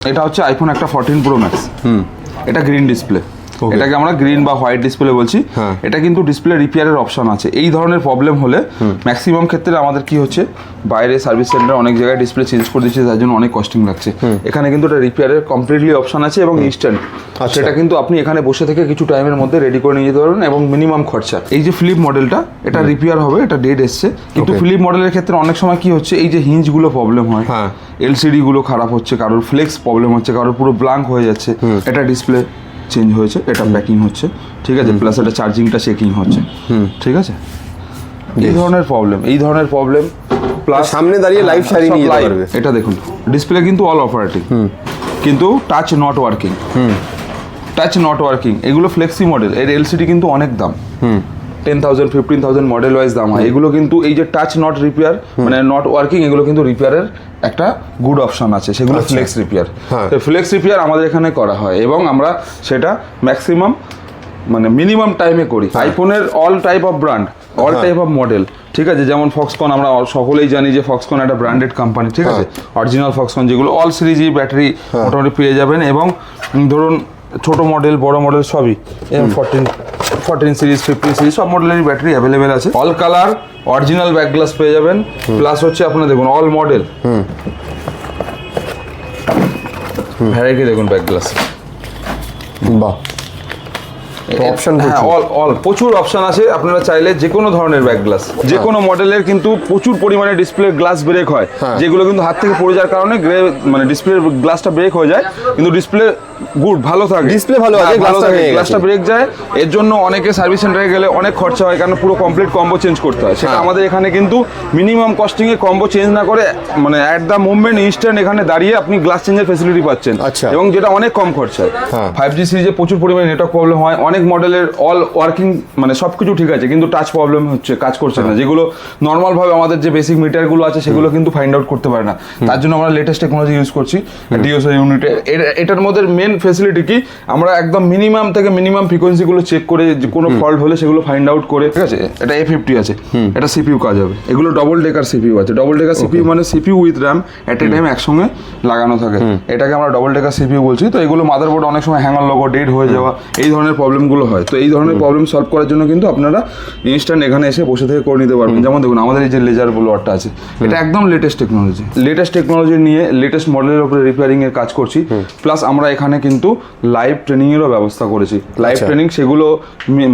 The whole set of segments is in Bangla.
এটা হচ্ছে আইফোন একটা ফোরটিন প্রো ম্যাক্স হুম এটা গ্রিন ডিসপ্লে. এটাকে আমরা গ্রিন বা হোয়াইট ডিসপ্লে বলছি। হ্যাঁ। এটা কিন্তু ডিসপ্লে রিপেয়ারের অপশন আছে। এই ধরনের প্রবলেম হলে ম্যাক্সিমাম ক্ষেত্রে আমাদের কি হচ্ছে? বাইরে সার্ভিস সেন্টার অনেক জায়গায় ডিসপ্লে চেঞ্জ করে দিচ্ছে তার জন্য অনেক কস্টিং লাগছে। এখানে কিন্তু এটা রিপেয়ারের কমপ্লিটলি অপশন আছে এবং ইনস্ট্যান্ট আচ্ছা। সেটা কিন্তু আপনি এখানে বসে থেকে কিছু টাইমের মধ্যে রেডি করে নিয়ে যেতে পারবেন এবং মিনিমাম খরচা। এই যে ফ্লিপ মডেলটা এটা রিপেয়ার হবে এটা ডেট এসছে। কিন্তু. ফ্লিপ মডেলের ক্ষেত্রে অনেক সময় কি হচ্ছে এই যে হিঞ্জগুলো প্রবলেম হয়। হ্যাঁ। এলসিডি গুলো খারাপ হচ্ছে কারোর ফ্লেক্স প্রবলেম হচ্ছে কারোর পুরো ব্লাঙ্ক হয়ে যাচ্ছে। এটা ডিসপ্লে চেঞ্জ হয়েছে এটা প্যাকিং হচ্ছে ঠিক আছে? প্লাস এটা চার্জিংটা চেকিং হচ্ছে ঠিক আছে? এই ধরনের প্রবলেম এই ধরনের প্রবলেম প্লাস সামনে দাঁড়িয়ে লাইভ সারি নিয়ে পারবে। এটা দেখুন ডিসপ্লে কিন্তু অল অপারেটিং কিন্তু touch not working touch not working এগুলো ফ্লেক্সি মডেল এর এলসিডি কিন্তু অনেক দাম। Ten thousand fifteen thousand model wise দাম হয়। এগুলো কিন্তু এই যে টাচ নট রিপেয়ার মানে নট ওয়ার্কিং এগুলো কিন্তু রিপেয়ারের একটা গুড অপশন আছে। সেগুলো। ফ্লেক্স রিপেয়ার হ্যাঁ। ফ্লেক্স রিপেয়ার আমাদের এখানে করা হয় এবং আমরা সেটা ম্যাক্সিমাম মানে মিনিমাম টাইমে করি। আইফোনের all type of brand all হ্যাঁ। টাইপ অফ মডেল ঠিক আছে? যেমন ফক্সকন আমরা সকলেই জানি যে ফক্সকন একটা ব্র্যান্ডেড কোম্পানি ঠিক আছে? অরিজিনাল ফক্সকন যেগুলো অল সিরিজই ব্যাটারি মোটামুটি পেয়ে যাবেন এবং ধরুন ছোট মডেল বড় মডেল সবই। M fourteen fourteen series fifteen series সব মডেলেরই ব্যাটারি অ্যাভেলেবেল আছে। All colour original back glass পেয়ে যাবেন। প্লাস হচ্ছে আপনার দেখুন অল মডেল ভ্যারাইটি দেখুন ব্যাক গ্লাস বাহ। প্রচুর। অল অল প্রচুর অপশন আছে আপনারা চাইলে যে কোনো ধরনের ব্যাক গ্লাস যে কোনো মডেলের কিন্তু প্রচুর পরিমাণে ডিসপ্লে গ্লাস ব্রেক হয় হ্যাঁ। যেগুলো কিন্তু হাত থেকে পড়ে যাওয়ার কারণে মানে ডিসপ্লে গ্লাসটা ব্রেক হয়ে যায় কিন্তু ডিসপ্লে গুড ভালো থাকে Display ভালো আছে, হ্যাঁ, glassটা ভেঙে গেছে। গ্লাসটা ব্রেক যায় এর জন্য অনেকে সার্ভিস সেন্টারে গেলে অনেক খরচা হয় কারণ পুরো কমপ্লিট কম্বো চেঞ্জ করতে হয় সেটা হ্যাঁ। আমাদের এখানে কিন্তু মিনিমাম কস্টিংয়ে কম্বো চেঞ্জ না করে মানে অ্যাট দ্য মুভমেন্ট ইনস্ট্যান্ট এখানে দাঁড়িয়ে আপনি গ্লাস চেঞ্জের ফেসিলিটি পাচ্ছেন আচ্ছা। এবং যেটা অনেক কম খরচায় হ্যাঁ। ফাইভ জি সিরিজে প্রচুর পরিমাণে নেটওয়ার্ক প্রবলেম হয় অনেক মডেলের অল ওয়ার্কিং মানে সব কিছু ঠিক আছে কিন্তু টাচ প্রবলেম হচ্ছে কাজ করছে না। যেগুলো নর্মাল ভাবে আমাদের যে বেসিক মিটারগুলো আছে সেগুলো কিন্তু ফাইন্ড আউট করতে পারে না। তার জন্য আমরা লেটেস্ট টেকনোলজি ইউজ করছি ডিওসো ইউনিটে এটার মধ্যে মেন ফেসিলিটি কি? আমরা একদম মিনিমাম থেকে মিনিমাম ফ্রিকোয়েন্সিগুলো চেক করে যে কোনো ফল্ট হলে সেগুলো ফাইন্ড আউট করে ঠিক আছে? এটা এ ফিফটি আছে। এটা সিপিউ কাজ হবে। এগুলো ডবল ডেকার সিপিউ আছে। ডবল ডেকার সিপিউ মানে CPU with RAM at a time একসঙ্গে লাগানো থাকে। এটাকে আমরা ডবল ডেকার সিপিউ বলছি। তো এগুলো মাদারবোর্ড অনেক সময় হ্যাঙ্গার লোগো ডেড হয়ে যাওয়া এই ধরনের প্রবলেমগুলো হয়। তো এই ধরনের প্রবলেম সলভ করার জন্য কিন্তু আপনারা ইনস্ট্যান্ট এখানে এসে বসে থেকে করে নিতে পারবেন। যেমন দেখুন আমাদের এই যে লেজার ব্লোয়ারটা আছে এটা একদম লেটেস্ট টেকনোলজি লেটেস্ট টেকনোলজি নিয়ে লেটেস্ট মডেলের উপরে রিপেয়ারিং এর কাজ করছি। প্লাস আমরা এখানে কিন্তু লাইভ ট্রেনিং এরও ব্যবস্থা করেছি। লাইভ আচ্ছা। ট্রেনিং সেগুলো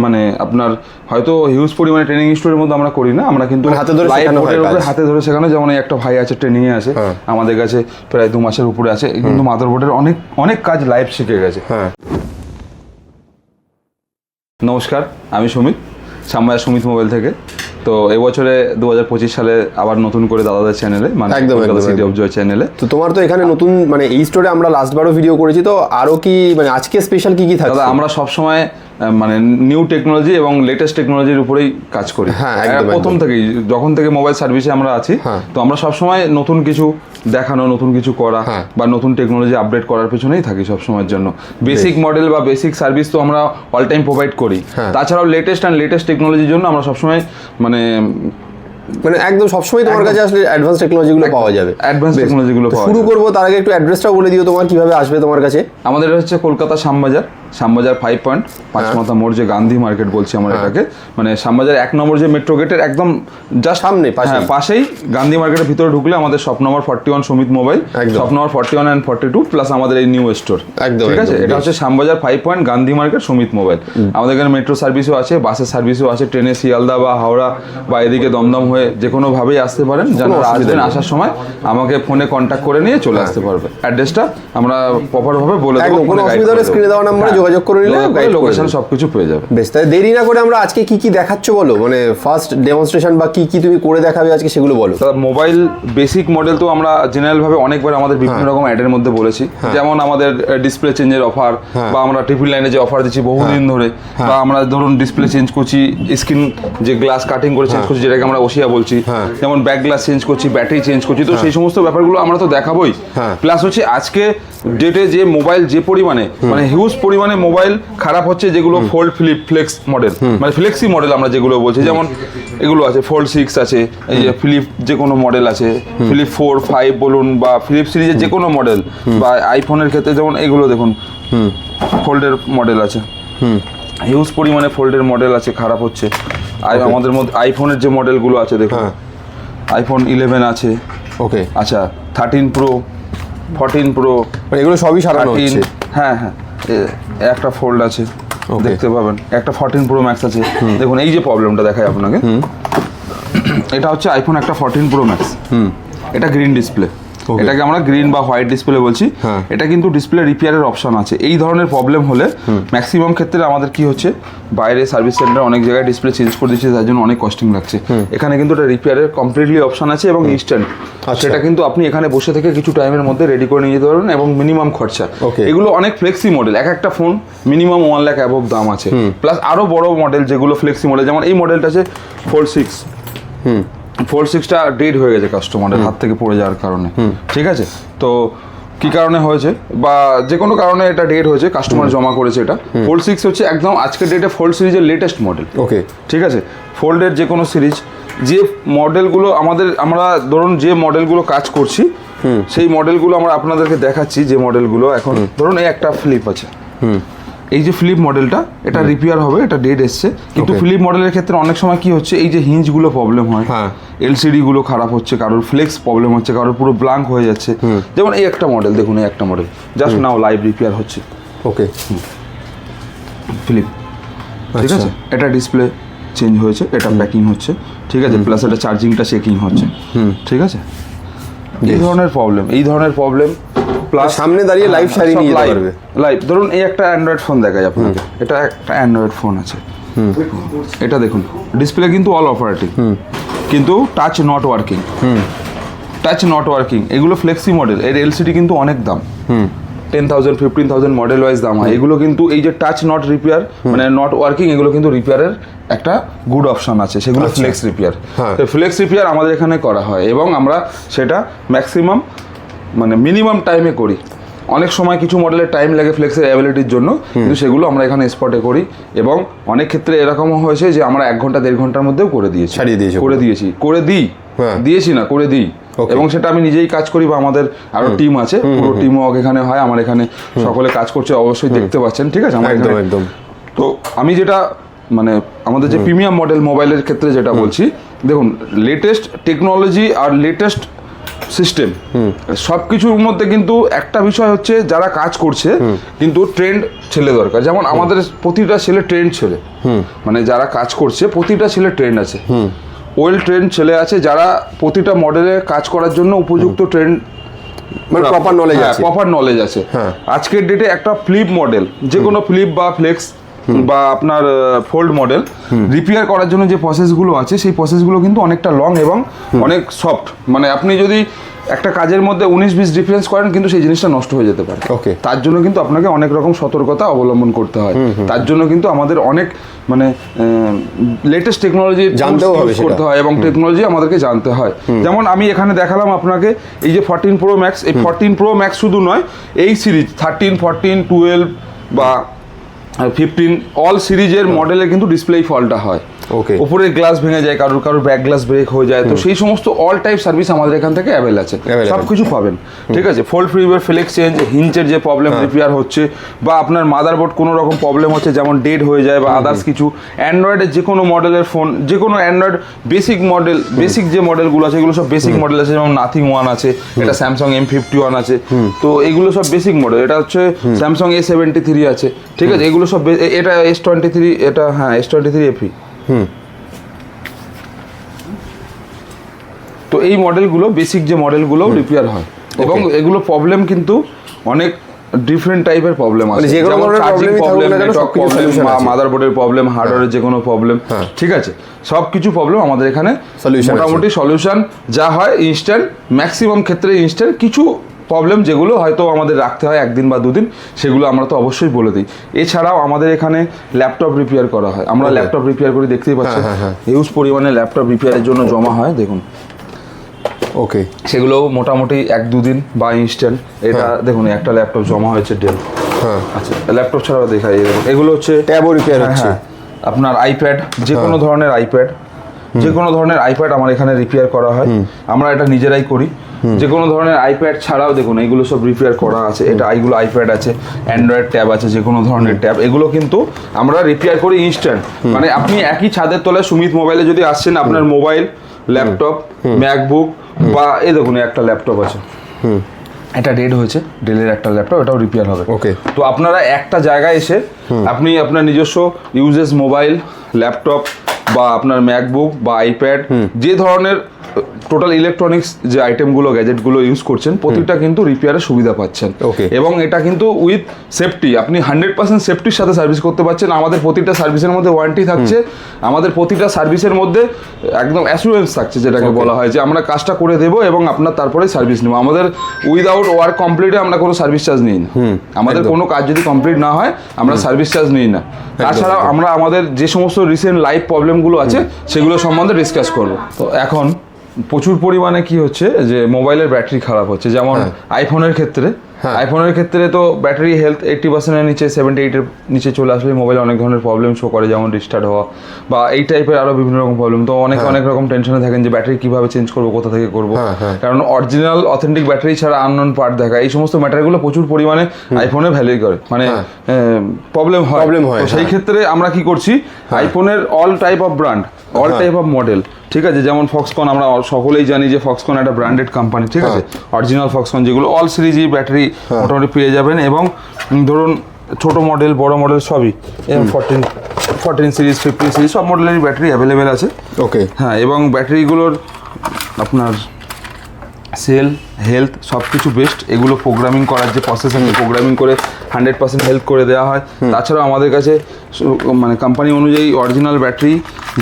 মানে আপনার হয়তো হিউজ পরিমাণে ট্রেনিং স্টোরের মধ্যে আমরা করি না। আমরা কিন্তু মানে হাতে ধরে। হাতে ধরে শেখানো। যেমন এই একটা ভাই আছে ট্রেনিং এ আছে। হ্যাঁ। আমাদের কাছে প্রায় দু মাসের উপরে আছে। কিন্তু মাদারবোর্ডের অনেক অনেক কাজ লাইভ শিখে গেছে। হ্যাঁ। নমস্কার আমি সুমিত সাময়া সুমিত মোবাইল থেকে। তো এবছরে দু হাজার পঁচিশ সালে আবার নতুন করে দাদাদের চ্যানেলে মানে একদম, সিটি অফ। জয় চ্যানেলে। তো তোমার তো এখানে নতুন মানে এই স্টোরে আমরা লাস্টবারও ভিডিও করেছি তো আরও কি মানে আজকে স্পেশাল কি কি থাকে দাদা আমরা সবসময় মানে নিউ টেকনোলজি এবং লেটেস্ট টেকনোলজির উপরেই কাজ করি। হ্যাঁ, প্রথম থেকেই যখন থেকে মোবাইল সার্ভিসে আমরা আছি হ্যাঁ। তো আমরা সবসময় নতুন কিছু দেখানো নতুন কিছু করা হ্যাঁ। বা নতুন টেকনোলজি আপডেট করার পেছনেই থাকি সবসময়ের জন্য। বেসিক মডেল বা বেসিক সার্ভিস তো আমরা অল টাইম প্রোভাইড করি। হ্যাঁ। তাছাড়াও লেটেস্ট অ্যান্ড লেটেস্ট টেকনোলজির জন্য আমরা সবসময় মানে মানে একদম সবসময় তোমার কাছে আসলে অ্যাডভান্স টেকনোলজি গুলো পাওয়া যাবে। অ্যাডভান্স বেশ। টেকনোলজি গুলো শুরু করব তার আগে একটু অ্যাড্রেসটা বলে দিও তোমার কীভাবে আসবে তোমার কাছে? আমাদের হচ্ছে কলকাতা শ্যামবাজার। শ্যামবাজার ফাইভ পয়েন্ট পাঁচ মাথা মোড় যে গান্ধী মার্কেট বলছি আমরা হ্যাঁ। এটাকে মানে শ্যামবাজার এক নম্বর যে মেট্রো গেটের একদম জাস্ট সামনে, পাশেই। পাশেই গান্ধী মার্কেটের ভিতরে ঢুকলে আমাদের shop number forty one Sumit mobile. Shop number forty one and forty two plus আমাদের এই নিউ স্টোর একদম, ঠিক আছে? এটা হচ্ছে Shyambazar five point Gandhi market Sumit mobile আমাদের এখানে মেট্রো সার্ভিসও আছে বাসের সার্ভিসও আছে ট্রেনে শিয়ালদা বা হাওড়া বা এদিকে দমদম হয়ে যে কোনো ভাবেই আসতে পারেন যারা অসুবিধা আসবেন আসার সময় আমাকে ফোনে কন্ট্যাক্ট করে নিয়ে চলে আসতে পারবে। অ্যাড্রেসটা আমরা প্রপারভাবে বলে দেবো কোনো অসুবিধা হলে এ দেওয়া হ্যাঁ, যোগাযোগ করে নিলে লোকেশন- সবকিছু পেয়ে যাবে। বেশ তাই দেরি না করে আমরা আজকে কি কি দেখাচ্ছ বলো? মানে ফার্স্ট ডেমনস্ট্রেশন বা কি কি তুমি করে দেখাবে আজকে সেগুলো বলো। মোবাইল বেসিক মডেল তো আমরা জেনারেল ভাবে অনেকবার আমাদের বিভিন্ন রকম অ্যাডের মধ্যে বলেছি। যেমন আমাদের ডিসপ্লে চেঞ্জের অফার বা আমরা ট্রিপল লাইনে যে অফার দিচ্ছি বহুদিন ধরে বা আমরা ধরুন ডিসপ্লে চেঞ্জ করছি স্ক্রিন যে গ্লাস কাটিং করে চেঞ্জ করছি যেটাকে আমরা ওসিয়া বলছি হ্যাঁ। যেমন ব্যাক গ্লাস চেঞ্জ করছি ব্যাটারি চেঞ্জ করছি তো সেই সমস্ত ব্যাপারগুলো আমরা তো দেখাবোই। হ্যাঁ। প্লাস হচ্ছে আজকে ডেটে যে মোবাইল যে পরিমাণে মানে হিউজ পরিমাণে মোবাইল খারাপ হচ্ছে যেগুলো ফোল্ড ফ্লিপ ফ্লেক্স মডেল মানে ফ্লেক্সি মডেল আমরা যেগুলো বলছি যেমন এগুলো আছে ফোল্ড সিক্স আছে এই যে ফিলিপ যে কোনো মডেল আছে ফিলিপ ফোর ফাইভ বলুন বা ফিলিপ সিরিজের যে কোনো মডেল বা আইফোনের ক্ষেত্রে যেমন এগুলো দেখুন ফোল্ডের মডেল আছে। হিউজ পরিমাণে ফোল্ডের মডেল আছে খারাপ হচ্ছে। আর আমাদের মধ্যে আইফোনের যে মডেলগুলো আছে দেখুন হ্যাঁ। আইফোন ইলেভেন আছে। ওকে আচ্ছা থার্টিন প্রো ফোরটিন প্রো এগুলো সবই সারানো হচ্ছে। হ্যাঁ হ্যাঁ। একটা ফোল্ড আছে. দেখতে পাবেন। একটা ফোরটিন প্রো ম্যাক্স আছে। দেখুন এই যে প্রবলেমটা দেখায় আপনাকে। এটা হচ্ছে আইফোন একটা ফোরটিন প্রো ম্যাক্স এটা গ্রিন ডিসপ্লে. এটাকে আমরা গ্রিন বা হোয়াইট ডিসপ্লে বলছি। হ্যাঁ। এটা কিন্তু ডিসপ্লে রিপেয়ারের অপশন আছে। এই ধরনের প্রবলেম হলে ম্যাক্সিমাম ক্ষেত্রে আমাদের কি হচ্ছে? বাইরে সার্ভিস সেন্টার অনেক জায়গায় ডিসপ্লে চেঞ্জ করে দিচ্ছে তার জন্য অনেক কস্টিং লাগছে। এখানে কিন্তু এটা রিপেয়ারের কমপ্লিটলি অপশন আছে এবং ইনস্ট্যান্ট আচ্ছা। সেটা কিন্তু আপনি এখানে বসে থেকে কিছু টাইমের মধ্যে রেডি করে নিয়ে যেতে পারবেন এবং মিনিমাম খরচা. এগুলো অনেক ফ্লেক্সি মডেল এক একটা phone minimum one lakh above দাম আছে। প্লাস আরও বড় মডেল যেগুলো ফ্লেক্সি মডেল যেমন এই মডেলটা আছে ফোর সিক্স ফোর সিক্সটা ডেড হয়ে গেছে কাস্টমারের হাত থেকে পড়ে যাওয়ার কারণে। ঠিক আছে? তো কি কারণে হয়েছে? বা যে কোনো কারণে এটা ডেট হয়েছে কাস্টমার জমা করেছে এটা। ফোল্ড সিক্স হচ্ছে একদম আজকের ডেটে ফোল্ড সিরিজের লেটেস্ট মডেল ওকে ঠিক আছে? ফোল্ডের যে কোনো সিরিজ যে মডেলগুলো আমাদের আমরা ধরুন যে মডেলগুলো কাজ করছি সেই মডেলগুলো আমরা আপনাদেরকে দেখাচ্ছি যে মডেলগুলো এখন। ধরুন এই একটা ফ্লিপ আছে। এই যে ফ্লিপ মডেলটা এটা রিপেয়ার হবে এটা ডেট এসছে। কিন্তু. ফ্লিপ মডেলের ক্ষেত্রে অনেক সময় কি হচ্ছে এই যে হিঞ্জগুলো প্রবলেম হয়। হ্যাঁ। এলসিডি গুলো খারাপ হচ্ছে কারোর ফ্লেক্স প্রবলেম হচ্ছে কারোর পুরো ব্লাঙ্ক হয়ে যাচ্ছে। যেমন এই একটা মডেল দেখুন এই একটা model just now live repair হচ্ছে। ওকে ফিলিপ ঠিক আচ্ছা। আছে? এটা ডিসপ্লে চেঞ্জ হয়েছে এটা প্যাকিং হচ্ছে। ঠিক আছে? প্লাস এটা চার্জিংটা চেকিং হচ্ছে। ঠিক আছে? এই ধরনের প্রবলেম এই ধরনের প্রবলেম প্লাস সামনে দাঁড়িয়ে live সারিয়ে নিয়ে যেতে পারবে। লাইভ ধরুন এই একটা অ্যান্ড্রয়েড ফোন দেখায় আপনাকে। এটা একটা অ্যান্ড্রয়েড ফোন আছে। এটা দেখুন ডিসপ্লে কিন্তু অল অপারেটিং কিন্তু touch not working touch not working এগুলো ফ্লেক্সি মডেল এর এলসিডি কিন্তু অনেক দাম। Ten thousand fifteen thousand model wise দাম হয়। এগুলো কিন্তু এই যে টাচ নট রিপেয়ার মানে নট ওয়ার্কিং এগুলো কিন্তু রিপেয়ারের একটা গুড অপশন আছে। সেগুলো। Flex repair. ফ্লেক্স রিপেয়ার আমাদের এখানে করা হয় এবং আমরা সেটা ম্যাক্সিমাম মানে মিনিমাম টাইমে করি। অনেক সময় কিছু মডেলের টাইম লাগে ফ্লেক্সের অ্যাবিলিটির জন্য কিন্তু সেগুলো আমরা এখানে স্পটে করি এবং অনেক ক্ষেত্রে এরকমও হয়েছে যে আমরা এক ঘণ্টা দেড় ঘণ্টার মধ্যেও করে দিয়েছি। সারিয়ে দিয়েছ করে দিয়েছি। করে দিই। হ্যাঁ। দিয়েছি না করে দিই. এবং সেটা আমি নিজেই কাজ করি বা আমাদের আরও টিম আছে পুরো টিম ওয়ার্ক এখানে হয় আমার এখানে সকলে কাজ করছে অবশ্যই দেখতে পাচ্ছেন ঠিক আছে? আমার একদম একদম। তো আমি যেটা মানে আমাদের যে প্রিমিয়াম মডেল মোবাইলের ক্ষেত্রে যেটা বলছি দেখুন লেটেস্ট টেকনোলজি আর লেটেস্ট সিস্টেম। সব কিছুর মধ্যে কিন্তু একটা বিষয় হচ্ছে যারা কাজ করছে কিন্তু ট্রেন্ড ছেলে দরকার। যেমন আমাদের প্রতিটা ছেলে ট্রেন্ড ছেলে। মানে যারা কাজ করছে প্রতিটা ছেলে ট্রেন্ড আছে। ওয়েল ট্রেন্ড ছেলে আছে যারা প্রতিটা মডেলে কাজ করার জন্য উপযুক্ত ট্রেন্ড মানে প্রপার নলেজ আছে। প্রপার নলেজ আছে। হ্যাঁ। আজকের ডেটে একটা ফ্লিপ মডেল যে কোনো ফ্লিপ বা ফ্লেক্স বা আপনার ফোল্ড মডেল রিপেয়ার করার জন্য যে প্রসেসগুলো আছে সেই প্রসেসগুলো কিন্তু অনেকটা লং এবং অনেক সফট মানে আপনি যদি একটা কাজের মধ্যে উনিশ বিশ ডিফারেন্স করেন কিন্তু সেই জিনিসটা নষ্ট হয়ে যেতে পারে। ওকে তার জন্য কিন্তু আপনাকে অনেক রকম সতর্কতা অবলম্বন করতে হয়। তার জন্য কিন্তু আমাদের অনেক মানে লেটেস্ট টেকনোলজি জানতেও হবে করতে হয় এবং টেকনোলজি আমাদেরকে জানতে হয়। যেমন আমি এখানে দেখালাম আপনাকে এই যে ফোরটিন প্রো ম্যাক্স এই ফোরটিন প্রো ম্যাক্স শুধু নয় এই সিরিজ থার্টিন ফোরটিন টুয়েলভ বা ফিফটিন অল সিরিজের মডেলে কিন্তু ডিসপ্লে ফলটা হয়। Okay. উপরের গ্লাস ভেঙে যায় কারোর কারোর ব্যাক গ্লাস ব্রেক হয়ে যায় তো সেই সমস্ত অল টাইপ সার্ভিস আমাদের এখান থেকে অ্যাভেল আছে. সব কিছু পাবেন। ঠিক আছে? ফোল্ড ফ্রিওয়ার ফ্লেক্স চেঞ্জ হিঞ্চের যে প্রবলেম হ্যাঁ। রিপেয়ার হচ্ছে বা আপনার মাদারবোর্ড কোনো রকম প্রবলেম হচ্ছে যেমন ডেড হয়ে যায় বা আদার্স কিছু অ্যান্ড্রয়েডের যে কোনো মডেলের ফোন যে কোনো অ্যান্ড্রয়েড বেসিক মডেল বেসিক যে মডেলগুলো আছে এগুলো সব বেসিক মডেল আছে যেমন নাথিং ওয়ান আছে এটা স্যামসাং এম ফিফটি ওয়ান আছে তো এগুলো সব বেসিক মডেল এটা হচ্ছে স্যামসাং এ সেভেন্টি থ্রি আছে ঠিক আছে? এগুলো সব এটা এস টোয়েন্টি থ্রি এটা হ্যাঁ এস টোয়েন্টি থ্রি এফি তো এই মডেলগুলো বেসিক যে মডেলগুলো রিপেয়ার হয়। এবং এগুলো প্রবলেম কিন্তু অনেক ডিফারেন্ট টাইপের প্রবলেম আছে। মানে যেমন চার্জিং প্রবলেম নেটওয়ার্ক প্রবলেম মাদারবোর্ডের প্রবলেম হার্ডওয়্যারের যে কোনো প্রবলেম ঠিক আছে? সব কিছু প্রবলেম আমাদের এখানে মোটামুটি সলিউশন যা হয় ইনস্ট্যান্ট ম্যাক্সিমাম ক্ষেত্রে ইনস্ট্যান্ট কিছু প্রবলেম যেগুলো হয়তো আমাদের রাখতে হয় একদিন বা দুদিন সেগুলো আমরা তো অবশ্যই বলে দিই। এছাড়াও আমাদের এখানে ল্যাপটপ রিপেয়ার করা হয়। আমরা ল্যাপটপ রিপেয়ার করি দেখতেই পাচ্ছি হ্যাঁ, হ্যাঁ, হিউজ পরিমাণে ল্যাপটপ রিপেয়ারের জন্য জমা হয় দেখুন। ওকে। সেগুলো মোটামুটি এক দুদিন বা ইনস্ট্যান্ট এটা দেখুন একটা ল্যাপটপ জমা হয়েছে ডেল হ্যাঁ। আচ্ছা ল্যাপটপ ছাড়াও দেখাই এগুলো হচ্ছে ট্যাবও রিপেয়ার হ্যাঁ, হচ্ছে। হ্যাঁ। আপনার আইপ্যাড যে কোনো হ্যাঁ। ধরনের আইপ্যাড যে কোনো ধরনের আইপ্যাড আমার এখানে রিপেয়ার করা হয়। আমরা এটা নিজেরাই করি। যে কোনো ধরনের আইপ্যাড ছাড়াও দেখুন এগুলো সব রিপেয়ার করা আছে। এটা এইগুলো আইপ্যাড আছে অ্যান্ড্রয়েড ট্যাব আছে যে কোনো ধরনের ট্যাব এগুলো কিন্তু আমরা রিপেয়ার করি ইনস্ট্যান্ট মানে আপনি একই ছাদের তলায় সুমিত মোবাইলে যদি আসছেন আপনার মোবাইল ল্যাপটপ ম্যাকবুক বা এই দেখুন একটা ল্যাপটপ আছে। এটা ডেড হয়েছে ডেলের একটা ল্যাপটপ এটাও রিপেয়ার হবে। ওকে তো আপনারা একটা জায়গায় এসে আপনি আপনার নিজস্ব ইউজেস মোবাইল ল্যাপটপ বা আপনার ম্যাকবুক বা আইপ্যাড যে ধরনের টোটাল ইলেকট্রনিক্স যে আইটেমগুলো গ্যাজেটগুলো ইউজ করছেন প্রতিটা কিন্তু রিপেয়ারের সুবিধা পাচ্ছেন. এবং এটা কিন্তু উইথ সেফটি আপনি হান্ড্রেড পার্সেন্ট সেফটির সাথে সার্ভিস করতে পারছেন। আমাদের প্রতিটা সার্ভিসের মধ্যে ওয়ারেন্টি থাকছে। আমাদের প্রতিটা সার্ভিসের মধ্যে একদম অ্যাসুরেন্স থাকছে যেটাকে বলা হয় যে আমরা কাজটা করে দেবো এবং আপনার তারপরে সার্ভিস নেব। আমাদের উইদাউট ওয়ার্ক কমপ্লিটে আমরা কোনো সার্ভিস চার্জ নিই না। আমাদের কোনো কাজ যদি কমপ্লিট না হয় আমরা সার্ভিস চার্জ নিই না। তাছাড়া আমরা আমাদের যে সমস্ত রিসেন্ট লাইফ প্রবলেমগুলো আছে সেগুলো সম্বন্ধে ডিসকাস করব। তো এখন প্রচুর পরিমাণে কি হচ্ছে যে মোবাইলের ব্যাটারি খারাপ হচ্ছে যেমন আইফোনের ক্ষেত্রে হ্যাঁ। আইফোনের ক্ষেত্রে তো ব্যাটারি হেলথ এইটটি পার্সেন্টের নিচে সেভেন্টি এইটের নিচে চলে আসলে মোবাইলে অনেক ধরনের প্রবলেম শো করে যেমন রিস্টার্ট হওয়া বা এই টাইপের আরও বিভিন্ন রকম প্রবলেম তো অনেক অনেক রকম টেনশনে থাকেন যে ব্যাটারি কীভাবে চেঞ্জ করব কোথা থেকে করব। হ্যাঁ, হ্যাঁ। কারণ অরিজিনাল অথেন্টিক ব্যাটারি ছাড়া আননোন পার্ট দেখা। এই সমস্ত ম্যাটারগুলো প্রচুর পরিমাণে আইফোনে ভ্যালু করে। মানে প্রবলেম হয়। Problem হয়, সেই হ্যাঁ। ক্ষেত্রে আমরা কি করছি? আইফোনের all type of brand all type of model ঠিক আছে? যেমন ফক্সকন আমরা সকলেই জানি যে ফক্সকন একটা ব্র্যান্ডেড কোম্পানি ঠিক আছে? অরিজিনাল ফক্সকন যেগুলো অল সিরিজই ব্যাটারি মোটামুটি পেয়ে যাবেন এবং ধরুন ছোট মডেল বড় মডেল সবই M fourteen fourteen series fifteen series সব মডেলেরই ব্যাটারি অ্যাভেলেবেল আছে। ওকে হ্যাঁ এবং ব্যাটারিগুলোর আপনার সেল হেলথ সব কিছু বেস্ট এগুলো প্রোগ্রামিং করার যে প্রসেস আছে প্রোগ্রামিং করে হান্ড্রেড পার্সেন্ট হেল্প করে দেওয়া হয়। তাছাড়াও আমাদের কাছে মানে কোম্পানি অনুযায়ী অরিজিনাল ব্যাটারি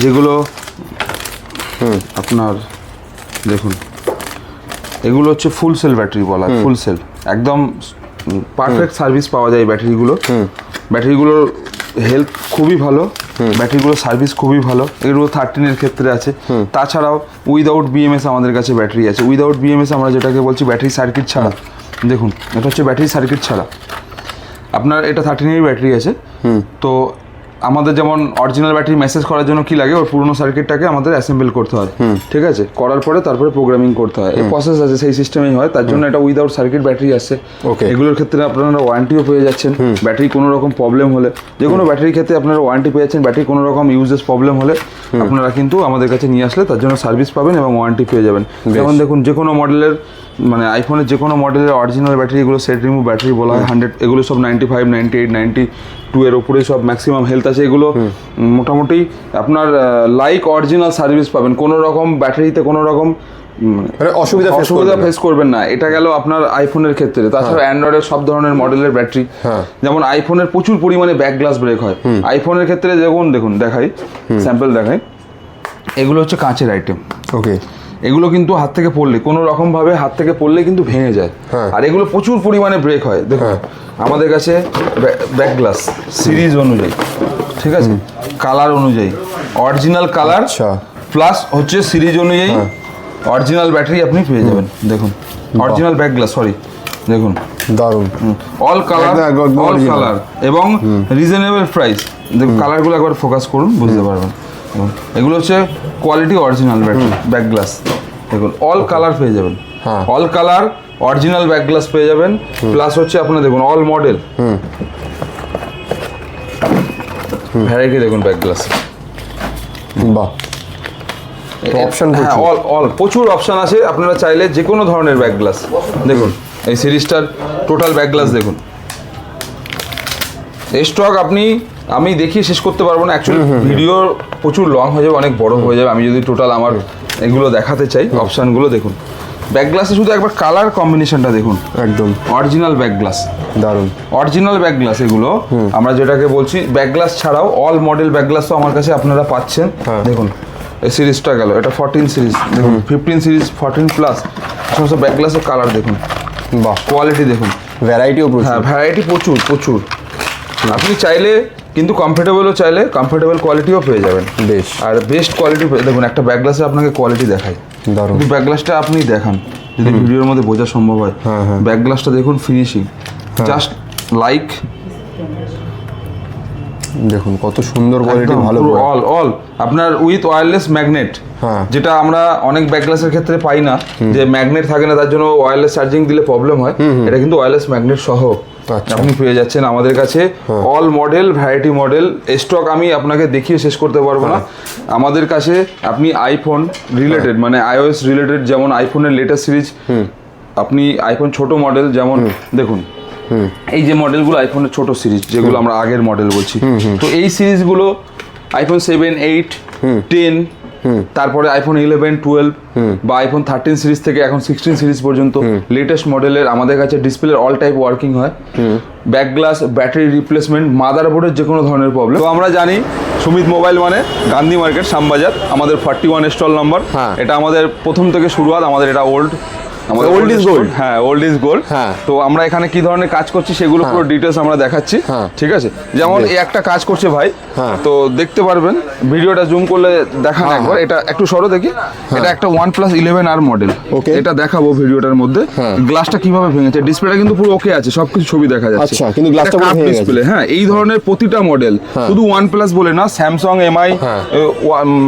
যেগুলো আপনার দেখুন এগুলো হচ্ছে ফুল সেল ব্যাটারি বলা ফুল সেল একদম পারফেক্ট সার্ভিস পাওয়া যায় ব্যাটারিগুলো। ব্যাটারিগুলোর হেলথ খুবই ভালো। ব্যাটারিগুলোর সার্ভিস খুবই ভালো। এগুলো থার্টিনের ক্ষেত্রে আছে। তাছাড়াও উইদাউট বিএমএস আমাদের কাছে ব্যাটারি আছে। উইদাউট বিএমএস আমরা যেটাকে বলছি ব্যাটারি সার্কিট ছাড়া। দেখুন এটা হচ্ছে ব্যাটারি সার্কিট ছাড়া। আপনার এটা থার্টিনের ব্যাটারি আছে। তো আমাদের যেমন অরিজিনাল ব্যাটারি মেসেজ করার জন্য কি লাগে ওর পুরোনো সার্কিটটাকে আমাদের অ্যাসেম্বল করতে হয়। ঠিক আছে? করার পরে তারপরে প্রোগ্রামিং করতে হয়। এই প্রসেস আছে সেই সিস্টেমেই হয়। তার জন্য এটা উইদাউট সার্কিট ব্যাটারি আছে. এগুলোর ক্ষেত্রে আপনারা ওয়ারেন্টিও পেয়ে যাচ্ছেন। ব্যাটারি কোনো রকম প্রবলেম হলে যে কোনো ব্যাটারির ক্ষেত্রে আপনারা ওয়ারেন্টি পেয়ে যাচ্ছেন। ব্যাটারি কোনো রকম ইউজেস প্রবলেম হলে আপনারা কিন্তু আমাদের কাছে নিয়ে আসলে তার জন্য সার্ভিস পাবেন এবং ওয়ারেন্টি পেয়ে যাবেন। যেমন দেখুন যে কোনো মডেলের মানে আইফোনের যে কোনো মডেলের অরিজিনাল ব্যাটারি এগুলো সেট রিমুভ ব্যাটারি বলা হয় হান্ড্রেড এগুলো সব ninety five ninety eight ninety two এর উপরে সব ম্যাক্সিমাম হেলথ আছে। এগুলো মোটামুটি আপনার লাইক অরিজিনাল সার্ভিস পাবেন। কোনো রকম ব্যাটারিতে কোনো রকম মানে অসুবিধা অসুবিধা ফেস করবেন না। এটা গেল আপনার আইফোনের ক্ষেত্রে। তাছাড়া অ্যান্ড্রয়েডের সব ধরনের মডেলের ব্যাটারি। যেমন আইফোনের প্রচুর পরিমাণে ব্যাক গ্লাস ব্রেক হয়। আইফোনের ক্ষেত্রে যেমন দেখুন দেখাই। স্যাম্পল দেখাই। এগুলো হচ্ছে কাঁচের আইটেম ওকে এগুলো কিন্তু হাত থেকে পড়লে কোনো রকম ভাবে হাত থেকে পড়লে কিন্তু ভেঙে যায়। হ্যাঁ। আর এগুলো প্রচুর পরিমাণে ব্রেক হয় দেখুন। হ্যাঁ। আমাদের কাছে ব্যাক গ্লাস সিরিজ অনুযায়ী ঠিক আছে? কালার অনুযায়ী অরিজিনাল কালার। প্লাস হচ্ছে সিরিজ অনুযায়ী অরিজিনাল ব্যাটারি আপনি পেয়ে যাবেন দেখুন। অরিজিনাল ব্যাক গ্লাস সরি দেখুন। দারুণ। অল কালার অল কালার এবং রিজনেবল প্রাইস দেখুন কালারগুলো একবার ফোকাস করুন বুঝতে পারবেন। এগুলো হচ্ছে quality original battery back glass দেখুন অল কালার পেয়ে যাবেন। হ্যাঁ। All colour original back glass পেয়ে যাবেন। প্লাস হচ্ছে আপনার দেখুন অল মডেল ভ্যারাইটি দেখুন ব্যাক গ্লাস বাহ। হ্যাঁ প্রচুর। অল অল প্রচুর অপশন আছে। আপনারা চাইলে যে কোনো ধরনের ব্যাক গ্লাস দেখুন এই সিরিজটার টোটাল ব্যাক গ্লাস দেখুন। এই স্টক আপনি আমি দেখিয়ে শেষ করতে পারব না। অ্যাকচুয়ালি ভিডিও প্রচুর লং হয়ে যাবে অনেক বড় হয়ে যাবে। আমি যদি টোটাল আমার এগুলো দেখাতে চাই অপশানগুলো দেখুন। ব্যাক গ্লাসে শুধু একবার কালার কম্বিনেশনটা দেখুন। একদম। Original back glass. দারুণ। অরিজিনাল ব্যাক গ্লাস এগুলো। আমরা যেটাকে বলছি ব্যাক গ্লাস ছাড়াও অল মডেল ব্যাক গ্লাসও আমার কাছে আপনারা পাচ্ছেন। হ্যাঁ। দেখুন এই সিরিজটা গেল এটা ফোরটিন সিরিজ। দেখুন ফিফটিন সিরিজ ফোরটিন প্লাস সমস্ত ব্যাক গ্লাসের কালার দেখুন। বাহ। কোয়ালিটি দেখুন। ভ্যারাইটিও প্রচুর। হ্যাঁ ভ্যারাইটি প্রচুর প্রচুর। আপনি চাইলে কিন্তু কমফোর্টেবলও চাইলে কমফোর্টেবল কোয়ালিটিও পেয়ে যাবেন। বেশ। আর বেস্ট কোয়ালিটি দেখুন একটা ব্যাক গ্লাসে আপনাকে কোয়ালিটি দেখায় দারুণ। ব্যাক গ্লাসটা আপনি দেখান যদি ভিডিওর মধ্যে বোঝা সম্ভব হয় হ্যাঁ, হ্যাঁ। ব্যাক গ্লাসটা দেখুন ফিনিশিং জাস্ট লাইক দেখুন কত সুন্দর কোয়ালিটি ভালো অল অল আপনার উইথ ওয়্যারলেস ম্যাগনেট হ্যাঁ। যেটা আমরা অনেক ব্যাক গ্লাসের ক্ষেত্রে পাই না যে ম্যাগনেট থাকে না তার জন্য ওয়্যারলেস চার্জিং দিলে প্রবলেম হয়। এটা কিন্তু ওয়্যারলেস ম্যাগনেট সহ। আপনি পেয়ে যাচ্ছেন আমাদের কাছে all model variety model stock আমি আপনাকে দেখিয়ে শেষ করতে পারব না। আমাদের কাছে আপনি আইফোন রিলেটেড মানে আইওএস রিলেটেড যেমন আইফোনের লেটেস্ট সিরিজ আপনি আইফোন ছোট মডেল যেমন দেখুন এই যে মডেলগুলো আইফোনের ছোট সিরিজ যেগুলো আমরা আগের মডেল বলছি। তো এই সিরিজগুলো আইফোন সেভেন এইট টেন তারপরে আইফোন ইলেভেন টুয়েলভ বা আইফোন থার্টিন সিরিজ থেকে এখন সিক্সটিন সিরিজ পর্যন্ত লেটেস্ট মডেলের আমাদের কাছে ডিসপ্লের অল টাইপ ওয়ার্কিং হয়। ব্যাক গ্লাস ব্যাটারি রিপ্লেসমেন্ট মাদারবোর্ডের যে কোনো ধরনের প্রবলেম তো আমরা জানি সুমিত মোবাইল মানে গান্ধী মার্কেট শ্যামবাজার আমাদের ফর্টি ওয়ান স্টল নাম্বার। এটা আমাদের প্রথম থেকে শুরুয়াত আমাদের এটা ওল্ড আমাদের Old is gold। হ্যাঁ ওল্ড ইজ গোল্ড হ্যাঁ। তো আমরা এখানে কি ধরনের কাজ করছি সেগুলো পুরো ডিটেলস আমরা দেখাচ্ছি। হ্যাঁ। ঠিক আছে? যেমন এই একটা কাজ করছে ভাই। হ্যাঁ। তো দেখতে পারবেন ভিডিওটা জুম করলে দেখান একবার। এটা একটু সরো দেখি। এটা একটা one plus eleven R model হ্যাঁ। Okay. এটা দেখাবো ভিডিওটার মধ্যে। হ্যাঁ। গ্লাসটা কীভাবে ভেঙেছে? ডিসপ্লেটা কিন্তু পুরো ওকে আছে সবকিছু ছবি দেখা যাচ্ছে। আচ্ছা, কিন্তু গ্লাসটা পুরো ভেঙে। ডিসপ্লে হ্যাঁ এই ধরনের প্রতিটা মডেল শুধু ওয়ান প্লাস বলে না স্যামসাং এমআই হ্যাঁ।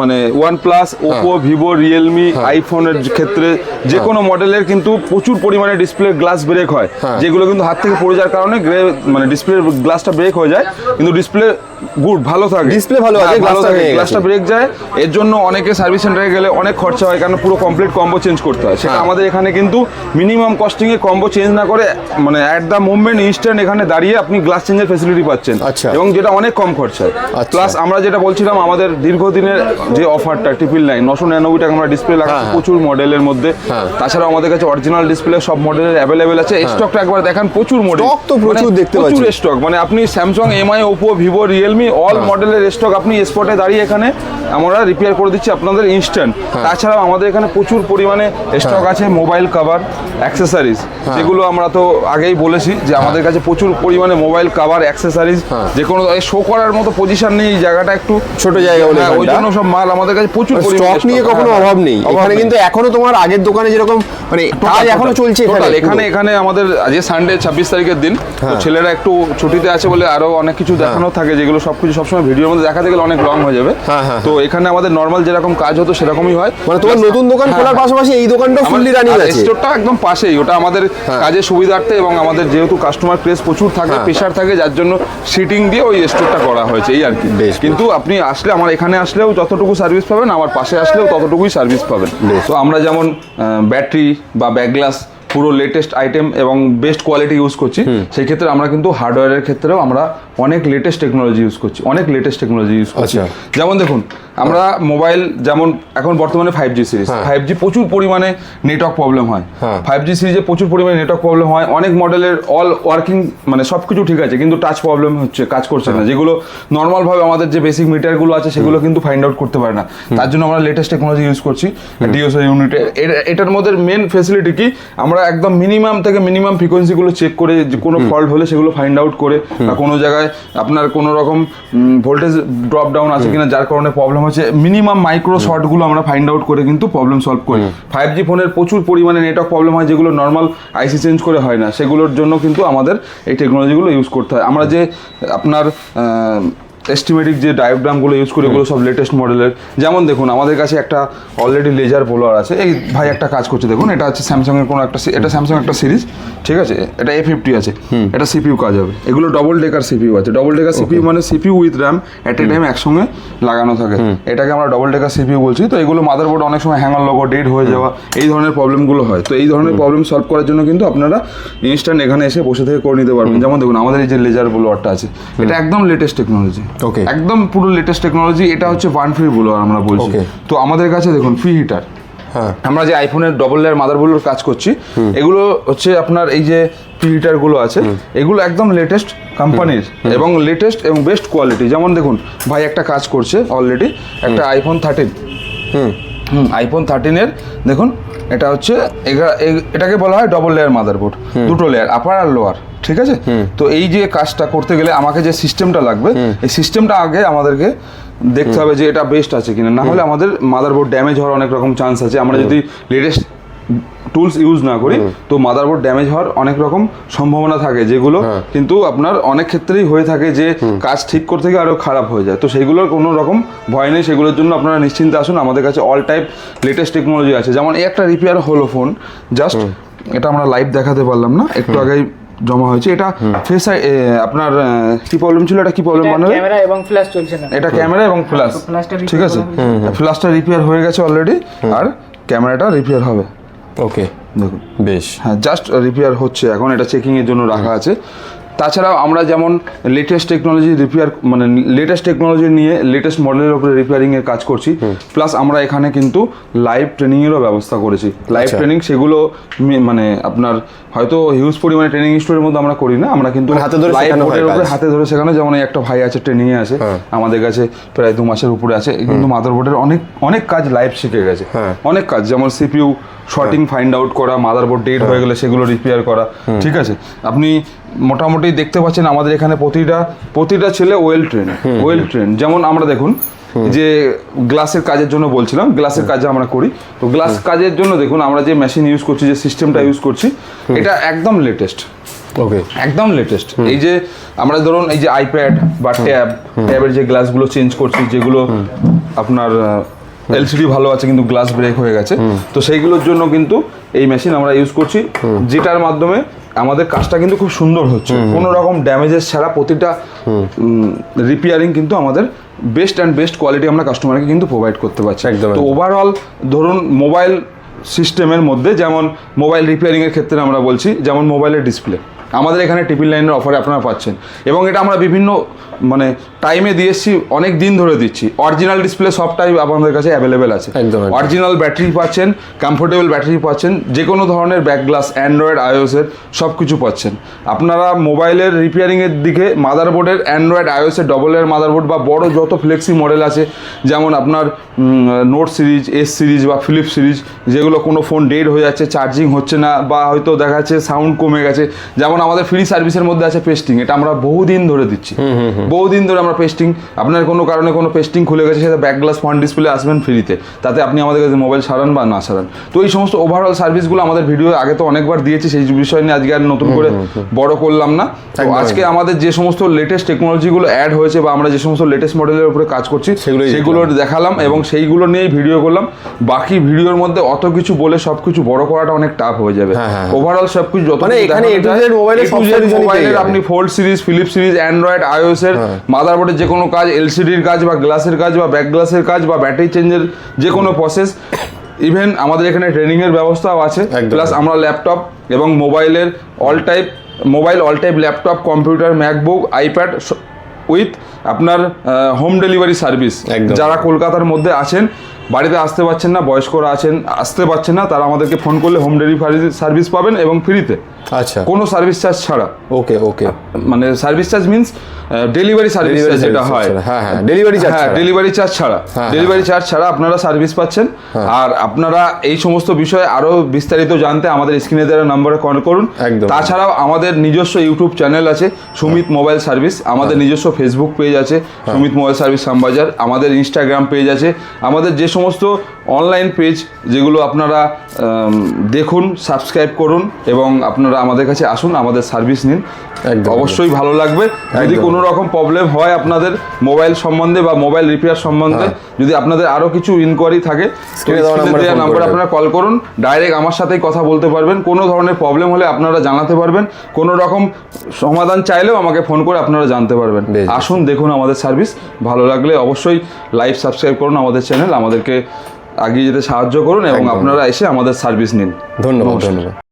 মানে one plus Oppo Vivo Realme আইফোনের ক্ষেত্রে যে কোনো মডেলের কিন্তু প্রচুর পরিমাণে ডিসপ্লে গ্লাস ব্রেক হয় হ্যাঁ। যেগুলো কিন্তু হাত থেকে পড়ে যাওয়ার কারণে গ্রে- মানে ডিসপ্লে গ্লাসটা ব্রেক হয়ে যায় কিন্তু ডিসপ্লে গুড ভালো থাকে ডিসপ্লে ভালো আছে, হ্যাঁ, ভালো থাকে গ্লাসটা ব্রেক যায় এর জন্য অনেকে সার্ভিস সেন্টারে গেলে অনেক খরচা হয় কারণ পুরো কমপ্লিট কম্বো চেঞ্জ করতে হয় সেটা হ্যাঁ। আমাদের এখানে কিন্তু minimum costing a combo change না করে মানে অ্যাট দ্য মুভমেন্ট ইনস্ট্যান্ট এখানে দাঁড়িয়ে আপনি গ্লাস চেঞ্জের ফেসিলিটি পাচ্ছেন আচ্ছা। এবং যেটা অনেক কম খরচায় আচ্ছা। প্লাস আমরা যেটা বলছিলাম আমাদের দীর্ঘদিনের যে অফারটা ট্রিপল নাইন নশো নিরানব্বই টাকা আমরা ডিসপ্লে লাগাচ্ছি। প্রচুর মডেলের মধ্যে। তাছাড়াও আমাদের কাছে অরিজিনাল ডিসপ্লে সব মডেলের অ্যাভেলেবেল আছে। স্টকটা একবার দেখান প্রচুর মডেল Stock তো প্রচুর দেখতে প্রচুর স্টক মানে আপনি Samsung Mi Oppo Vivo Realme all মডেলের স্টক আপনি স্পটে দাঁড়িয়ে এখানে আমরা রিপেয়ার করে দিচ্ছি আপনাদের ইনস্ট্যান্ট তাছাড়াও আমাদের এখানে প্রচুর পরিমাণে স্টক আছে মোবাইল কভার অ্যাক্সেসরিজ যেগুলো আমরা তো আগেই বলেছি যে আমাদের কাছে প্রচুর পরিমাণে মোবাইল কভার অ্যাক্সেসরিজ হ্যাঁ। যে কোনো শো করার মতো পজিশন নেই জায়গাটা একটু ছোট জায়গা বলে হ্যাঁ, ওই জন্য সব মাল আমাদের কাছে প্রচুর স্টক নিয়ে কখনো হ্যাঁ, অভাব নেই। এখানে কিন্তু এখনও তোমার আগের দোকানে যেরকম মানে কাজ এখনও চলছে এখানে? এখানে আমাদের আজকে সানডে ছাব্বিশ তারিখের দিন হ্যাঁ। ছেলেরা একটু ছুটিতে আছে বলে আরও অনেক কিছু দেখানো থাকে যেগুলো সবকিছু সবসময় ভিডিওর মধ্যে দেখাতে গেলে অনেক লং হয়ে যাবে। হ্যাঁ, হ্যাঁ, তো এখানে আমাদের নর্মাল যেরকম কাজ হতো সেরকমই হয়। মানে তোমার নতুন দোকান খোলার পাশাপাশি এই দোকানটাও ফুললি রানিং আছে। স্টোরটা একদম পাশেই ওটা আমাদের কাজের সুবিধার্থে এবং আমাদের যেহেতু কাস্টমার ক্রেজ প্রচুর থাকে হ্যাঁ। প্রেশার থাকে যার জন্য সিটিং দিয়ে ওই স্টোরটা করা হয়েছে এই আর কি। কিন্তু আপনি আসলে আমার এখানে আসলেও যতটুকু সার্ভিস পাবেন আমার পাশে আসলেও ততটুকুই সার্ভিস পাবেন। তো আমরা যেমন ব্যাটারি বা ব্যাক গ্লাস পুরো লেটেস্ট আইটেম এবং বেস্ট কোয়ালিটি ইউজ করছি। সেই ক্ষেত্রে আমরা কিন্তু হার্ডওয়্যারের ক্ষেত্রেও আমরা অনেক লেটেস্ট টেকনোলজি ইউজ করছি। অনেক লেটেস্ট টেকনোলজি ইউজ করছি। আচ্ছা। যেমন দেখুন আমরা মোবাইল যেমন এখন বর্তমানে ফাইভ জি সিরিজ হ্যাঁ। ফাইভ জি প্রচুর পরিমাণে নেটওয়ার্ক প্রবলেম হয়। হ্যাঁ। ফাইভ জি সিরিজে প্রচুর পরিমাণে নেটওয়ার্ক প্রবলেম হয়। অনেক মডেলের অল ওয়ার্কিং মানে সব কিছু ঠিক আছে কিন্তু টাচ প্রবলেম হচ্ছে কাজ করছে হ্যাঁ। না যেগুলো নর্মালভাবে আমাদের যে বেসিক মিটারগুলো আছে সেগুলো কিন্তু ফাইন্ড আউট করতে পারে না। তার জন্য আমরা লেটেস্ট টেকনোলজি ইউজ করছি ডিওসি ইউনিটে এটার মধ্যে মেন ফেসিলিটি কি? আমরা একদম মিনিমাম থেকে মিনিমাম ফ্রিকোয়েন্সিগুলো চেক করে যে কোনো ফল্ট হলে সেগুলো ফাইন্ড আউট করে বা কোনো জায়গায় আপনার কোনো রকম ভোল্টেজ ড্রপ ডাউন আছে কিনা যার কারণে প্রবলেম হচ্ছে মিনিমাম মাইক্রো শর্টগুলো আমরা ফাইন্ড আউট করে কিন্তু প্রবলেম সলভ করি। ফাইভ জি ফোনের প্রচুর পরিমাণে নেটওয়ার্ক প্রবলেম হয় যেগুলো নর্মাল আইসি চেঞ্জ করে হয় না। সেগুলোর জন্য কিন্তু আমাদের এই টেকনোলজিগুলো ইউজ করতে হয়। আমরা যে আপনার এস্টিমেটিক যে ডায়াগ্রামগুলো ইউজ করি এগুলো সব লেটেস্ট মডেলের যেমন দেখুন আমাদের কাছে একটা অলরেডি লেজার বোলার আছে। এই ভাই একটা কাজ করছে দেখুন এটা হচ্ছে স্যামসাংয়ের কোনো একটা এটা স্যামসাং একটা সিরিজ ঠিক আছে? এটা এ ফিফটি আছে। এটা সিপিইউ কাজ হবে। এগুলো ডবল ডেকার সিপিইউ আছে। ডবল ডেকার সিপিইউ মানে CPU with RAM at a time একসঙ্গে লাগানো থাকে। এটাকে আমরা ডবল ডেকার সিপিউ বলছি। তো এগুলো মাদারবোর্ড অনেক সময় হ্যাঙ্গার লোগো ডেড হয়ে যাওয়া এই ধরনের প্রবলেমগুলো হয়। তো এই ধরনের প্রবলেম সলভ করার জন্য কিন্তু আপনারা ইনস্ট্যান্ট এখানে এসে বসে থেকে করে নিতে পারবেন। যেমন দেখুন আমাদের এই যে লেজার বোলোয়ারটা আছে এটা একদম লেটেস্ট টেকনোলজি Okay. একদম পুরো লেটেস্ট টেকনোলজি এটা হচ্ছে ওয়ান ফ্রি বোলোয়ার আমরা বলছি। তো আমাদের কাছে দেখুন ফ্রি হিটার হ্যাঁ। আমরা যে আইফোনের ডবল লেয়ার মাদারবোর্ডের কাজ করছি এগুলো হচ্ছে আপনার এই যে প্রিহিটারগুলো আছে এগুলো একদম লেটেস্ট কোম্পানির এবং লেটেস্ট এবং বেস্ট কোয়ালিটি যেমন দেখুন ভাই একটা কাজ করছে অলরেডি একটা আইফোন থার্টিন হুম। হুম আইফোন থার্টিনের দেখুন এটা হচ্ছে এটাকে বলা হয় ডবল লেয়ার মাদারবোর্ড দুটো লেয়ার আপার আর লোয়ার ঠিক আছে? তো এই যে কাজটা করতে গেলে আমাকে যে সিস্টেমটা লাগবে এই সিস্টেমটা আগে আমাদেরকে দেখতে হবে যে এটা বেস্ট আছে কিনা। না হলে আমাদের মাদারবোর্ড ড্যামেজ হওয়ার অনেক রকম চান্স আছে। আমরা যদি লেটেস্ট টুলস ইউজ না করি তো মাদারবোর্ড ড্যামেজ হওয়ার অনেক রকম সম্ভাবনা থাকে যেগুলো কিন্তু আপনার অনেক ক্ষেত্রেই হয়ে থাকে যে কাজ ঠিক করতে গিয়ে আরও খারাপ হয়ে যায়। তো সেইগুলোর কোনো রকম ভয় নেই সেগুলোর জন্য আপনারা নিশ্চিন্তে আসুন। আমাদের কাছে অল টাইপ লেটেস্ট টেকনোলজি আছে। যেমন এই একটা রিপেয়ার হলো ফোন জাস্ট এটা আমরা লাইভ দেখাতে পারলাম না একটু আগেই জমা হয়েছে। এটা ফেস আপনার কি প্রবলেম ছিল? এটা কি প্রবলেম বানাবে ক্যামেরা এবং ফ্ল্যাশ চলছে না। এটা ক্যামেরা এবং ফ্ল্যাশ ঠিক আছে? ফ্ল্যাশটা রিপেয়ার হয়ে গেছে অলরেডি আর ক্যামেরাটা রিপেয়ার হবে। ওকে দেখুন। বেশ। হ্যাঁ জাস্ট রিপেয়ার হচ্ছে। এখন এটা চেকিং এর জন্য রাখা আছে। তাছাড়াও আমরা যেমন লেটেস্ট টেকনোলজি রিপেয়ার মানে লেটেস্ট টেকনোলজি নিয়ে লেটেস্ট মডেলের উপরে রিপেয়ারিং এর কাজ করছি। প্লাস আমরা এখানে কিন্তু লাইভ ট্রেনিং এরও ব্যবস্থা করেছি। লাইভ আচ্ছা। ট্রেনিং সেগুলো মানে আপনার হয়তো হিউজ পরিমাণে ট্রেনিং স্টোরের মধ্যে আমরা করি না। আমরা কিন্তু মানে হাতে ধরে উপরে হাতে ধরে শেখানো। যেমন এই একটা ভাই আছে ট্রেনিং এ আছে। হ্যাঁ। আমাদের কাছে প্রায় দু মাসের উপরে আছে। কিন্তু মাদারবোর্ডের অনেক অনেক কাজ লাইভ শিখে গেছে। হ্যাঁ। অনেক কাজ। যেমন সিপিইউ শর্টিং ফাইন্ড আউট করা মাদারবোর্ড ডেট হয়ে গেলে সেগুলো রিপেয়ার করা ঠিক আছে? আপনি মোটামুটি দেখতে পাচ্ছেন আমাদের এখানে প্রতিটা প্রতিটা ছেলে ওয়েল ট্রেন ওয়েল ট্রেন যেমন আমরা দেখুন যে গ্লাসের কাজের জন্য বলছিলাম গ্লাসের কাজ আমরা করি। তো গ্লাস কাজের জন্য দেখুন আমরা যে মেশিন ইউজ করছি যে সিস্টেমটা ইউজ করছি এটা একদম লেটেস্ট ওকে একদম লেটেস্ট এই যে আমরা ধরুন এই যে আইপ্যাড বা ট্যাব ট্যাবের যে গ্লাসগুলো চেঞ্জ করছি যেগুলো আপনার এলসিডি ভালো আছে কিন্তু গ্লাস ব্রেক হয়ে গেছে। তো সেইগুলোর জন্য কিন্তু এই মেশিন আমরা ইউজ করছি যেটার মাধ্যমে আমাদের কাজটা কিন্তু খুব সুন্দর হচ্ছে। কোনো রকম ড্যামেজেস ছাড়া প্রতিটা রিপেয়ারিং কিন্তু আমাদের বেস্ট অ্যান্ড বেস্ট কোয়ালিটি আমরা কাস্টমারকে কিন্তু প্রোভাইড করতে পারছি। একদম, তো। ওভারঅল ধরুন মোবাইল সিস্টেমের মধ্যে যেমন মোবাইল রিপেয়ারিংয়ের ক্ষেত্রে আমরা বলছি যেমন মোবাইলের ডিসপ্লে আমাদের এখানে টিফিন লাইনের অফারে আপনারা পাচ্ছেন। এবং এটা আমরা বিভিন্ন মানে টাইমে দিয়ে এসেছি অনেক দিন ধরে দিচ্ছি। অরিজিনাল ডিসপ্লে সব টাইপ আপনাদের কাছে অ্যাভেলেবেল আছে। অরিজিনাল ব্যাটারি পাচ্ছেন কমফোর্টেবল ব্যাটারি পাচ্ছেন যে কোনো ধরনের ব্যাক গ্লাস অ্যান্ড্রয়েড আইওসের সব কিছু পাচ্ছেন। আপনারা মোবাইলের রিপেয়ারিংয়ের দিকে মাদারবোর্ডের অ্যান্ড্রয়েড আইওসের ডবল এর মাদারবোর্ড বা বড় যত ফ্লেক্সি মডেল আছে যেমন আপনার নোট সিরিজ এস সিরিজ বা ফিলিপ সিরিজ যেগুলো কোনো ফোন ডেড হয়ে যাচ্ছে চার্জিং হচ্ছে না বা হয়তো দেখা যাচ্ছে সাউন্ড কমে গেছে যেমন আমাদের ফ্রি সার্ভিসের মধ্যে আছে পেস্টিং এটা আমরা বহুদিন ধরে দিচ্ছি। বহুদিন ধরে আমরা পেস্টিং আপনার কোনো কারণে কোনো পেস্টিং খুলে গেছে সেটা ব্যাক গ্লাস ফ্রন্ট ডিসপ্লে আসবেন ফ্রিতে তাতে আপনি আমাদের কাছে মোবাইল সারান বা না সারান। তো এই সমস্ত ওভারঅল সার্ভিসগুলো আমাদের ভিডিও আগে তো অনেকবার দিয়েছি সেই বিষয় নিয়ে আজকে আর নতুন করে বড় করলাম না। তো আজকে আমাদের যে সমস্ত লেটেস্ট টেকনোলজিগুলো অ্যাড হয়েছে বা আমরা যে সমস্ত লেটেস্ট মডেলের উপরে কাজ করছি সেগুলো দেখালাম। এবং সেইগুলো নিয়েই ভিডিও করলাম। বাকি ভিডিওর মধ্যে অত কিছু বলে সবকিছু বড় করাটা অনেক টাফ হয়ে যাবে। হ্যাঁ, হ্যাঁ। ওভারঅল সবকিছু যত মানে এখানে মোবাইলের সব মোবাইলের আপনি fold series flip series Android iOS এর হ্যাঁ। মাদারবোর্ডের যে কোনো কাজ এলসিডির কাজ বা গ্লাসের কাজ বা ব্যাক গ্লাসের কাজ বা ব্যাটারি চেঞ্জের যে কোনো প্রসেস ইভেন আমাদের এখানে ট্রেনিং এর ব্যবস্থাও আছে। প্লাস আমরা ল্যাপটপ এবং মোবাইলের all type mobile all type laptop computer MacBook iPad with আপনার হোম ডেলিভারি সার্ভিস। যারা কলকাতার মধ্যে আছেন বাড়িতে আসতে পারছেন না বয়স্করা আছেন আসতে পারছেন না তারা আমাদেরকে ফোন করলে হোম ডেলিভারি সার্ভিস পাবেন এবং ফ্রিতে আচ্ছা। কোনো সার্ভিস চার্জ ছাড়া। ওকে ওকে মানে service charge means delivery service যেটা হয়। হ্যাঁ, হ্যাঁ, delivery charge হ্যাঁ ডেলিভারি চার্জ ছাড়া। হ্যাঁ, ডেলিভারি চার্জ ছাড়া আপনারা সার্ভিস পাচ্ছেন। আর আপনারা এই সমস্ত বিষয়ে আরও বিস্তারিত জানতে আমাদের স্ক্রিনে দেওয়া নম্বরে কল করুন। তাছাড়াও আমাদের নিজস্ব ইউটিউব চ্যানেল আছে সুমিত মোবাইল সার্ভিস আমাদের হ্যাঁ। নিজস্ব ফেসবুক পেজ আছে সুমিত মোবাইল সার্ভিস শ্যামবাজার আমাদের ইনস্টাগ্রাম পেজ আছে। আমাদের যে সমস্ত অনলাইন পেজ যেগুলো আপনারা দেখুন সাবস্ক্রাইব করুন এবং আপনারা আমাদের কাছে আসুন আমাদের সার্ভিস নিন। অবশ্যই ভালো লাগবে। যদি কোনো রকম প্রবলেম হয় আপনাদের মোবাইল সম্বন্ধে বা মোবাইল রিপেয়ার সম্বন্ধে যদি আপনাদের আরও কিছু ইনকোয়ারি থাকে দেওয়া নাম্বার আপনারা কল করুন। ডাইরেক্ট আমার সাথেই কথা বলতে পারবেন। কোনো ধরনের প্রবলেম হলে আপনারা জানাতে পারবেন। কোনো রকম সমাধান চাইলেও আমাকে ফোন করে আপনারা জানতে পারবেন। আসুন দেখুন আমাদের সার্ভিস ভালো লাগলে অবশ্যই লাইভ সাবস্ক্রাইব করুন আমাদের চ্যানেল আমাদেরকে আগিয়ে যেতে সাহায্য করুন এবং আপনারা এসে আমাদের সার্ভিস নিন। ধন্যবাদ ধন্যবাদ।